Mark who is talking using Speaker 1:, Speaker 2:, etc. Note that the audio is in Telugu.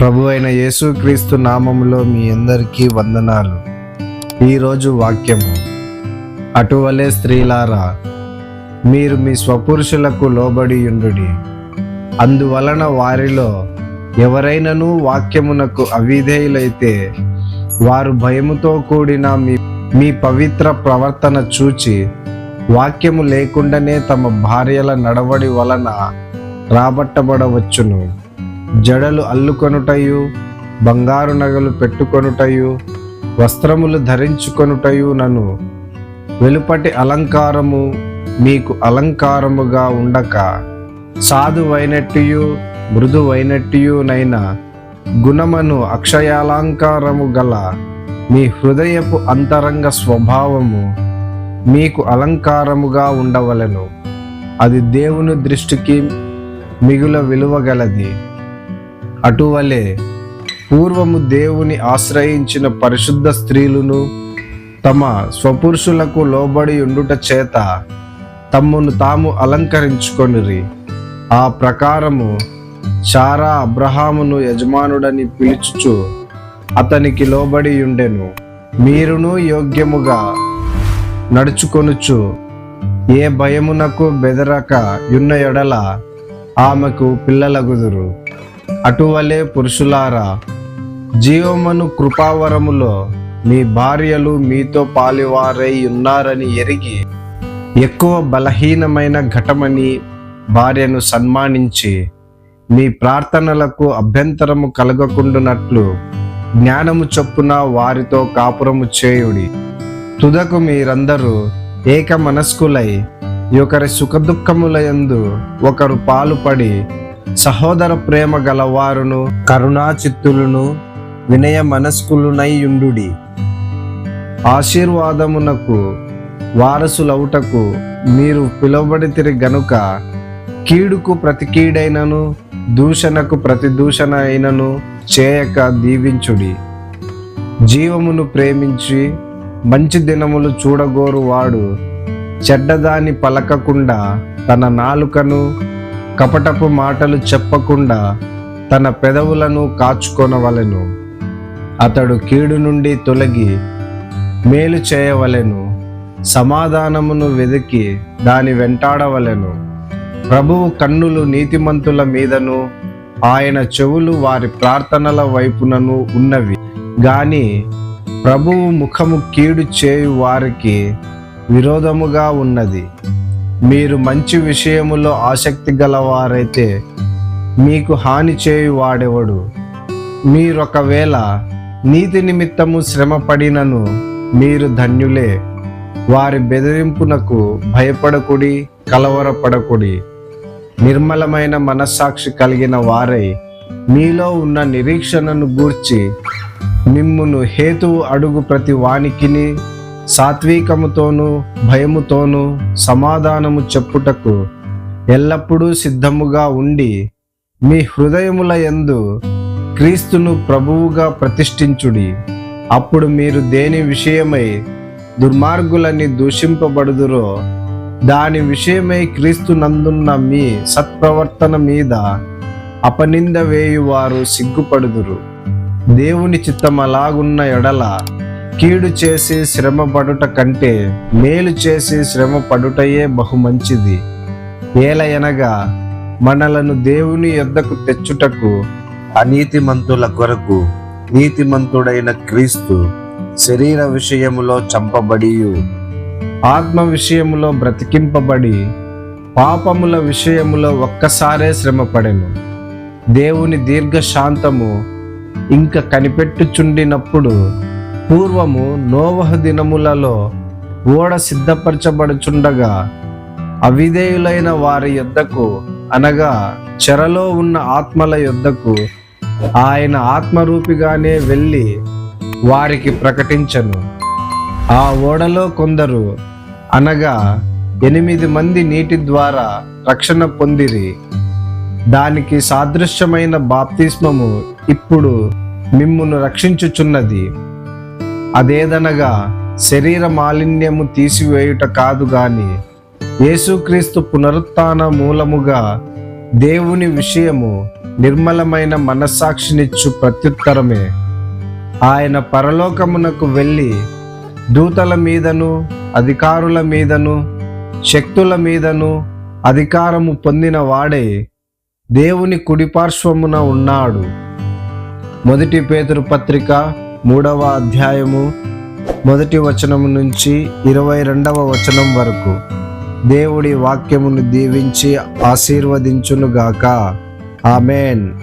Speaker 1: ప్రభు అయిన యేసుక్రీస్తు నామములో మీ అందరికీ వందనాలు. ఈరోజు వాక్యము. అటువలే స్త్రీలారా మీరు మీ స్వపురుషులకు లోబడి ఉండుడి. అందువలన వారిలో ఎవరైనను వాక్యమునకు అవిధేయులైతే వారు భయముతో కూడిన మీ మీ పవిత్ర ప్రవర్తన చూచి వాక్యము లేకుండానే తమ భార్యల నడవడి వలన రాబట్టబడవచ్చును. జడలు అల్లుకొనుటయు బంగారు నగలు పెట్టుకొనుటయు వస్త్రములు ధరించుకొనుటయు నను. వెలుపటి అలంకారము మీకు అలంకారముగా ఉండక. సాధువైనట్టియు మృదువైనట్టియునైన గుణమును అక్షయాలంకారము గల మీ హృదయపు అంతరంగ స్వభావము మీకు అలంకారముగా ఉండవలెను. అది దేవుని దృష్టికి మిగుల విలువగలది అటువలే పూర్వము దేవుని ఆశ్రయించిన పరిశుద్ధ స్త్రీలును తమ స్వపురుషులకు లోబడి ఉండుట చేత తమ్మును తాము అలంకరించుకొనిరి. ఆ ప్రకారము చారా అబ్రహామును యజమానుడని పిలుచుచు అతనికి లోబడి ఉండెను. మీరును యోగ్యముగా నడుచుకొనుచు ఏ భయమునకు బెదరక యున్న ఎడల ఆమెకు పిల్లలగుదురు. అటువలే పురుషులారా జీవమును కృపావరములో మీ భార్యలు మీతో పాలివారై ఉన్నారని ఎరిగి ఎక్కువ బలహీనమైన ఘటమని భార్యను సన్మానించి మీ ప్రార్థనలకు అభ్యంతరము కలగకుండునట్లు జ్ఞానము చొప్పున వారితో కాపురము చేయుడి. తుదకు మీరందరూ ఏక మనస్కులై ఒకరి సుఖదుఖములయందు ఒకరు పాలుపడి సహోదర ప్రేమ గలవారును కరుణాచిత్తులను వినయ మనస్కులునైయుండు ఆశీర్వాదమునకు వారసులవుటకు మీరు పిలువబడితిరి గనుక కీడుకు ప్రతి కీడైనను దూషణకు ప్రతి దూషణ అయినను చేయక దీవించుడి. జీవమును ప్రేమించి మంచి దినములు చూడగోరు వాడు చెడ్డదాని పలకకుండా తన నాలుకను కపటపు మాటలు చెప్పకుండా తన పెదవులను కాచుకొనవలెను. అతడు కీడు నుండి తొలగి మేలు చేయవలెను. సమాధానమును వెదికి దాని వెంటాడవలెను. ప్రభువు కన్నులు నీతిమంతుల మీదను ఆయన చెవులు వారి ప్రార్థనల వైపునను ఉన్నవి. గాని ప్రభువు ముఖము కీడు చేయు వారికి విరోధముగా ఉన్నది. మీరు మంచి విషయములో ఆసక్తి గలవారైతే మీకు హాని చేయు వాడెవడు? మీరొకవేళ నీతి నిమిత్తము శ్రమపడినను మీరు ధన్యులే. వారి బెదిరింపునకు భయపడకుడి కలవరపడకుడి. నిర్మలమైన మనస్సాక్షి కలిగిన వారై మీలో ఉన్న నిరీక్షణను గూర్చి మిమ్మును హేతువు అడుగు ప్రతి వానికిని సాత్వికముతోనూ భయముతోనూ సమాధానము చెప్పుటకు ఎల్లప్పుడూ సిద్ధముగా ఉండి మీ హృదయముల యందు క్రీస్తును ప్రభువుగా ప్రతిష్ఠించుడి. అప్పుడు మీరు దేని విషయమై దుర్మార్గులని దూషింపబడుదురో దాని విషయమై క్రీస్తు నందున్న మీ సత్ప్రవర్తన మీద అపనింద వేయువారు సిగ్గుపడుదురు. దేవుని చిత్తమలాగున్న ఎడల కీడు చేసి శ్రమ పడుట కంటే మేలు చేసి శ్రమ పడుటయే బహు మంచిది. ఏలయనగా మనలను దేవుని యొద్దకు తెచ్చుటకు
Speaker 2: అనీతిమంతుల కొరకు నీతిమంతుడైన క్రీస్తు శరీర విషయములో చంపబడియు.
Speaker 1: ఆత్మ విషయములో బ్రతికింపబడి పాపముల విషయములో ఒక్కసారే శ్రమపడెను. దేవుని దీర్ఘశాంతము ఇంకా కనిపెట్టుచుండినప్పుడు పూర్వము నోవహ దినములలో ఓడ సిద్ధపరచబడుచుండగా అవిధేయులైన వారి యొద్దకు అనగా చెరలో ఉన్న ఆత్మల యొద్దకు ఆయన ఆత్మరూపిగానే వెళ్ళి వారికి ప్రకటించను. ఆ ఓడలో కొందరు అనగా ఎనిమిది మంది నీటి ద్వారా రక్షణ పొందిరి. దానికి సాదృశ్యమైన బాప్తిస్మము ఇప్పుడు మిమ్మును రక్షించుచున్నది. అదేదనగా శరీర మాలిన్యము తీసివేయుట కాదు గాని యేసుక్రీస్తు పునరుత్న మూలముగా దేవుని విషయము నిర్మలమైన మనస్సాక్షినిచ్చు ప్రత్యుత్తరమే. ఆయన పరలోకమునకు వెళ్ళి దూతల మీదను అధికారుల మీదను శక్తుల మీదను అధికారము పొందిన వాడే దేవుని కుడిపార్శ్వమున ఉన్నాడు. మొదటి పేతురు పత్రిక మూడవ అధ్యాయము మొదటి వచనము నుంచి ఇరవై రెండవ వచనం వరకు. దేవుడి వాక్యమును దీవించి ఆశీర్వదించునుగాక. ఆమెన్.